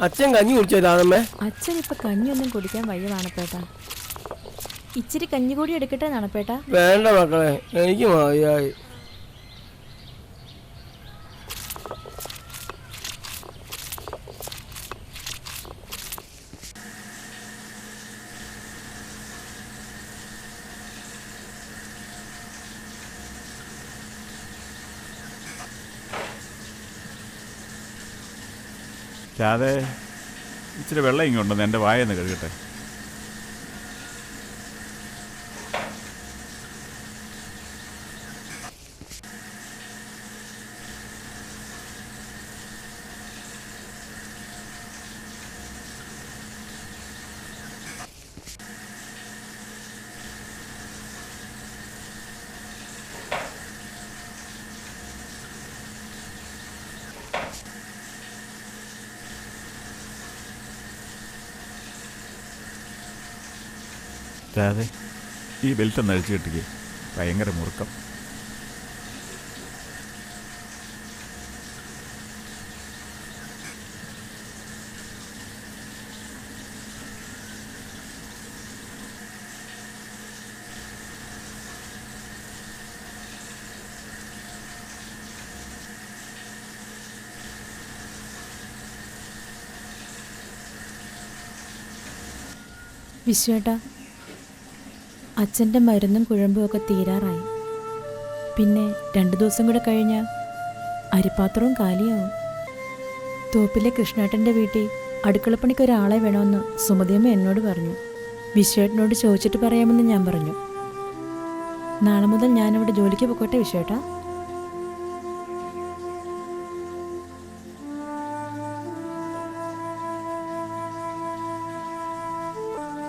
അച്ഛൻ കഞ്ഞി കുടിച്ചതാണമ്മേ അച്ഛൻ ഇപ്പൊ കഞ്ഞിയൊന്നും കുടിക്കാൻ വയ്യ നാണപ്പേട്ടാ. ഇച്ചിരി കഞ്ഞി കൂടി എടുക്കട്ടെ നാണപ്പേട്ടാ? വേണ്ട മക്കളെ എനിക്ക് മതിയായി. രാധേ ഇച്ചിരി വെള്ളം ഇങ്ങോട്ടുണ്ടെന്ന് എന്റെ വായെന്ന് കഴുകട്ടെ. രാധേ ഈ ബെൽറ്റ് ഒന്ന് അഴിച്ചു കിട്ടിക്കേ. ഭയങ്കര മുറുക്കം. വിശ്വേട്ട അച്ഛന്റെ മരുന്നും കുഴമ്പും ഒക്കെ തീരാറായി. പിന്നെ രണ്ട് ദിവസം കൂടെ കഴിഞ്ഞാൽ അരിപ്പാത്രവും കാലിയാവും. തോപ്പിലെ കൃഷ്ണേട്ടന്റെ വീട്ടിൽ അടുക്കളപ്പണിക്ക് ഒരാളെ വേണമെന്ന് സുമതിയമ്മ എന്നോട് പറഞ്ഞു. വിശ്വേട്ടനോട് ചോദിച്ചിട്ട് പറയാമെന്ന് ഞാൻ പറഞ്ഞു. നാളെ മുതൽ ഞാനവിടെ ജോലിക്ക് പോയിക്കോട്ടെ വിശ്വേട്ടാ?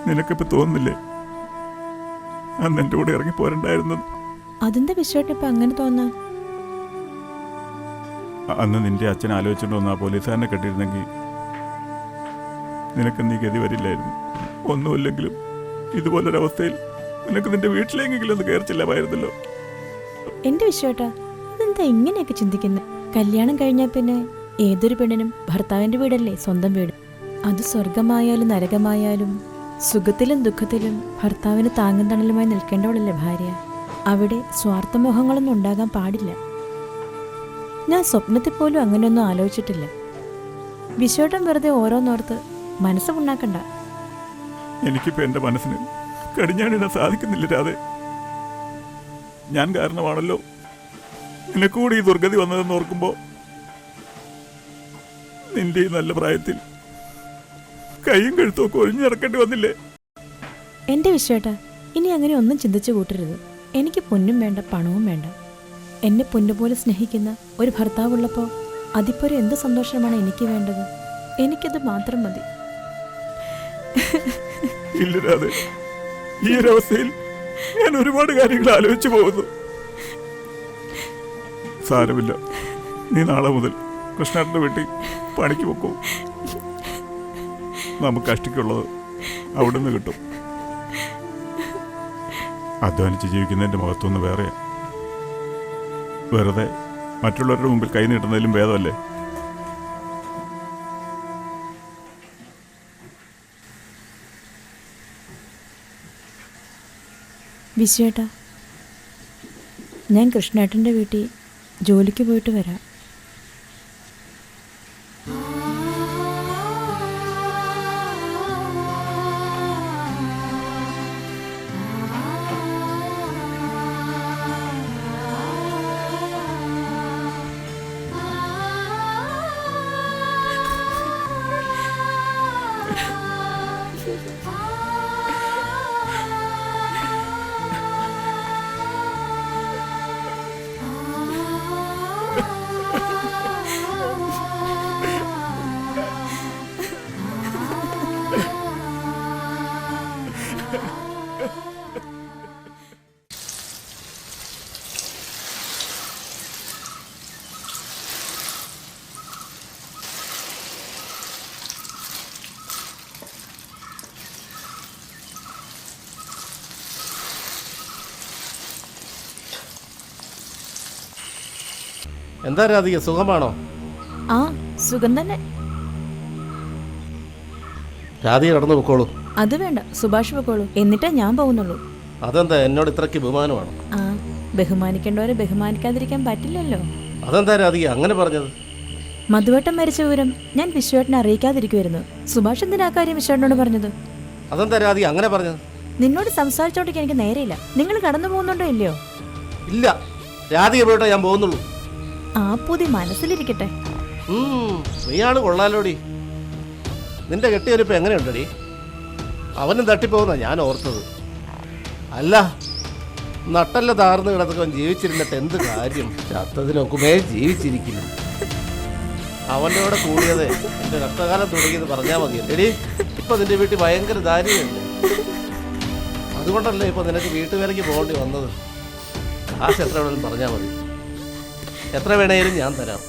നിനക്കിപ്പോൾ തോന്നുന്നില്ലേ? അന്ന് എന്റെ കൂടെ ഇറങ്ങി പോരണ്ടായിരുന്നത് അതെന്താ വിശ്വേട്ടൻ ഇപ്പൊ അങ്ങനെ തോന്നാ? അന്ന് നിന്റെ അച്ഛൻ ആലോചിച്ചുകൊണ്ട് വന്ന ആ പോലീസുകാരനെ കെട്ടിയിരുന്നെങ്കിൽ നിനക്ക് നീ ഗതി വരില്ലായിരുന്നു. ഒന്നുമില്ലെങ്കിലും ഇതുപോലൊരവസ്ഥയിൽ നിനക്ക് നിന്റെ വീട്ടിലേക്കെങ്കിലും ഒന്ന് കയറിച്ചില്ലാമായിരുന്നല്ലോ എന്റെ വിശ്വേട്ടാ ഇതെന്താ ഇങ്ങനെയൊക്കെ ചിന്തിക്കുന്നത് കല്യാണം കഴിഞ്ഞാൽ പിന്നെ ഏതൊരു പെണ്ണിനും ഭർത്താവിന്റെ വീടല്ലേ സ്വന്തം വീട്? അത് സ്വർഗമായാലും നരകമായാലും സുഖത്തിലും ദുഃഖത്തിലും ഭർത്താവിന് താങ്ങും തണലുമായി നിൽക്കേണ്ടവളല്ലേ ഭാര്യ? അവിടെ സ്വാർത്ഥമോഹങ്ങളൊന്നും ഉണ്ടാകാൻ പാടില്ല. ഞാൻ സ്വപ്നത്തിൽ പോലും അങ്ങനെയൊന്നും ആലോചിച്ചിട്ടില്ല. വിശോട്ടം വെറുതെ ഓരോന്നോർത്ത് മനസ്സ് ഉണ്ടാക്കണ്ട എനിക്കിപ്പോൾ എന്റെ മനസ്സിന് കടിഞ്ഞാണിടാൻ സാധിക്കുന്നില്ല രാതെ ഞാൻ കാരണമാണല്ലോ നിനക്കൂടി ഈ ദുർഗതി വന്നതെന്ന് ഓർക്കുമ്പോൾ നിന്റെ ഈ നല്ല പ്രായത്തിൽ കൈയും കഴുത്തൊക്കെ ഒഴിഞ്ഞു നടക്കേണ്ടി വന്നില്ലേ? എന്റെ വിശ്വേട്ടാ ഇനി അങ്ങനെ ഒന്നും ചിന്തിച്ചു കൂട്ടരുത്. എനിക്ക് പൊന്നും വേണ്ട പണവും വേണ്ട. എന്നെ പൊന്നുപോലെ സ്നേഹിക്കുന്ന ഒരു ഭർത്താവ് ഭർത്താവുള്ളപ്പോൾ അതിപ്പോരെ എന്ത് സന്തോഷമാണ് എനിക്ക് വേണ്ടത്? എനിക്കത് മാത്രം മതി. ഈ ഒരവസ്ഥയിൽ ഞാൻ ഒരുപാട് കാര്യങ്ങൾ ആലോചിച്ചു പോകുന്നു. സാരമില്ല. നീ നാളെ മുതൽ കൃഷ്ണേട്ടന്റെ വീട്ടിൽ പണിക്ക് വെക്കൂ നമുക്ക് കഷ്ടിക്കുള്ളത് നിന്ന് കിട്ടും. അധ്വാനിച്ച് ജീവിക്കുന്നതിന്റെ മഹത്വം വേറെയാ. വെറുതെ മറ്റുള്ളവരുടെ മുമ്പിൽ കൈ നീട്ടുന്നതിലും ഭേദമല്ലേ? വിശ്വേട്ടാ ഞാൻ കൃഷ്ണേട്ടന്റെ വീട്ടിൽ ജോലിക്ക് പോയിട്ട് വരാം. എന്താ രാധിക സുഖമാണോ? ആ സുഖം തന്നെ. രാധിക കടന്നു പൊക്കോളൂ. അത് വേണ്ട സുഭാഷ് പൊക്കോളൂ. എന്നിട്ടേ ഞാൻ പോകുന്നുള്ളൂ. അതെന്താ എന്നോട് ഇത്രയ്ക്ക് ബഹുമാനമാണ്? ആ ബഹുമാനിക്കേണ്ടവരെ ബഹുമാനിക്കാതിരിക്കാൻ പറ്റില്ലല്ലോ. അതെന്താ രാധിക അങ്ങനെ പറഞ്ഞത്? മധുവട്ടം മരിച്ച വിവരം ഞാൻ വിശ്വേട്ടനെ അറിയിക്കാതിരിക്കുമായിരുന്നു സുഭാഷ് എന്തിനാ കാര്യം വിശ്വേട്ടനോട് പറഞ്ഞത്? അതെന്താ രാധിക അങ്ങനെ പറഞ്ഞത്? നിന്നോട് സംസാരിച്ചോണ്ടിരിക്കാൻ എനിക്ക് നേരെയില്ല. നിങ്ങൾ കടന്നു പോകുന്നുണ്ടോ ഇല്ലയോ? ഇല്ല. രാധിക പോയിട്ടാ ഞാൻ പോകുന്നുള്ളൂ. ആ പൊതി മനസ്സിലിരിക്കട്ടെ. നീയാണ് കൊള്ളാലോടി. നിന്റെ കെട്ടിയൊരിപ്പം എങ്ങനെയുണ്ടടി? അവനും തട്ടിപ്പോകുന്ന ഞാൻ ഓർത്തത്. അല്ല നട്ടല്ല താർന്ന് കിടന്നവൻ ജീവിച്ചിരുന്നിട്ട് എന്ത് കാര്യം? ചത്തതിനൊക്കുമേ ജീവിച്ചിരിക്കുന്നു. അവന്റെ കൂടെ കൂടിയത് എന്റെ കഷ്ടകാലം തുടങ്ങിയത് പറഞ്ഞാൽ മതി എടി ഇപ്പൊ നിന്റെ വീട്ടിൽ ഭയങ്കര ദാരിദ്ര്യമുണ്ട് അതുകൊണ്ടല്ലേ ഇപ്പൊ നിനക്ക് വീട്ടുവേലയ്ക്ക് പോകേണ്ടി വന്നത്? കാശ് എത്ര വേണമെങ്കിലും പറഞ്ഞാൽ മതി. എത്ര വേണേലും ഞാൻ തരാം.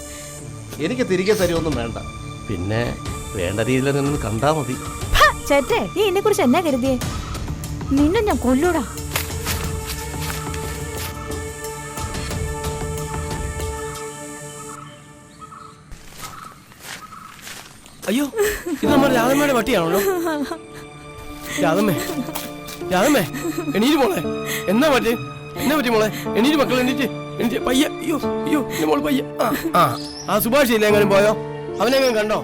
എനിക്ക് തിരികെ തരുമൊന്നും വേണ്ട. പിന്നെ വേണ്ട രീതിയിൽ നിന്ന് കണ്ടാ മതി. ചേട്ടേ നീ എന്നെ കുറിച്ച് എന്നാ കരുതിയേ? നിന്നെ ഞാൻ കൊല്ലൂടാ. അയ്യോ ഇത് നമ്മുടെ രാധമ്മയുടെ പട്ടിയാണല്ലോ രാധമ്മേ രാധമ്മേ എണീറ്റ് മോളെ എന്നാ പറ്റി? എന്നാ പറ്റി മോളെ? എണീറ്റ് മക്കൾ എണീറ്റ്. എണീറ്റ് പയ്യ അയ്യോ അയ്യോ എന്റെ മോൾ പയ്യ ആ. ആ. ആ സുഭാഷ് ഇല്ല എങ്ങനെ പോയോ? അവനെങ്ങനെ കണ്ടോ?